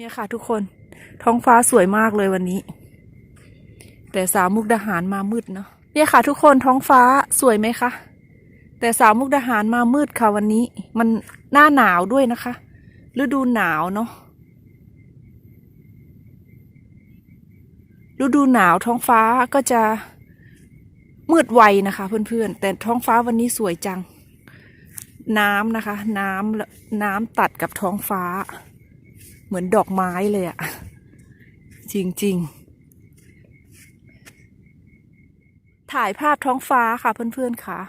เนี่ยค่ะทุกคนท้องฟ้าสวยมากเลยวันนี้ แต่สาวมุกดาหารมามืดเนาะเนี่ยค่ะ ทุกคนท้องฟ้าสวยไหมคะแต่สาวมุกดาหารมามืดค่ะวันนี้ มันหน้าหนาวด้วยนะคะฤดูหนาวเนาะฤดูหนาวท้องฟ้าก็จะมืดไวนะคะ เพื่อนๆ แต่ท้องฟ้าวันนี้สวยจัง น้ำนะคะ น้ำน้ำตัดกับท้องฟ้า เหมือนดอกไม้เลยอะจริง ๆ ถ่ายภาพท้องฟ้าค่ะเพื่อนๆค่ะ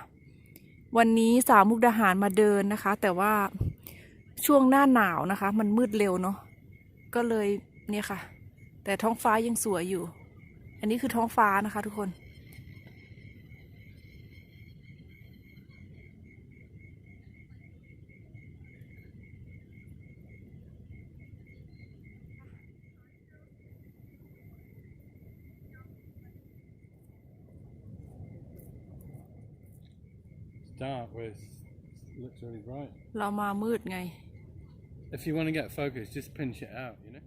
วันนี้สาวมุกดาหารมาเดินนะคะ แต่ว่าช่วงหน้าหนาวนะคะ มันมืดเร็วเนาะก็เลยเนี่ยค่ะ แต่ท้องฟ้ายังสวยอยู่ อันนี้คือท้องฟ้านะคะทุกคน dark where it's, it looks really bright. เรามามืดไง If you want to get focus, just pinch it out, you know?